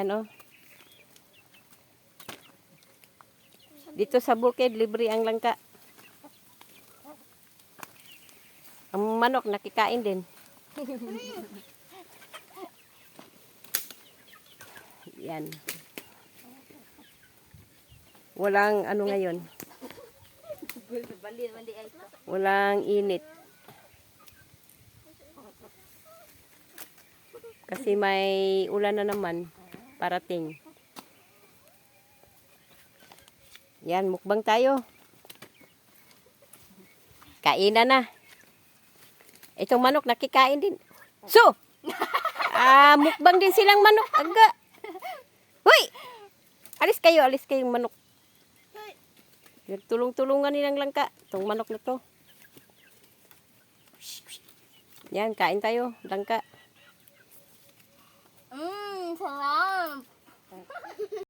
Yan oh. Dito sa bukid, libre ang langka. Ang manok nakikain din. Yan. Walang ano ngayon. Walang init. Kasi may ulan na naman parating. Yan, mukbang tayo. Kainan na. Itong manok nakikain din. So! Ah, mukbang din silang manok. Aga. Hoy! Alis kayo, alis kayong manok. Tulong-tulungan nilang langka. Itong manok na to. Yan, kain tayo. Langka.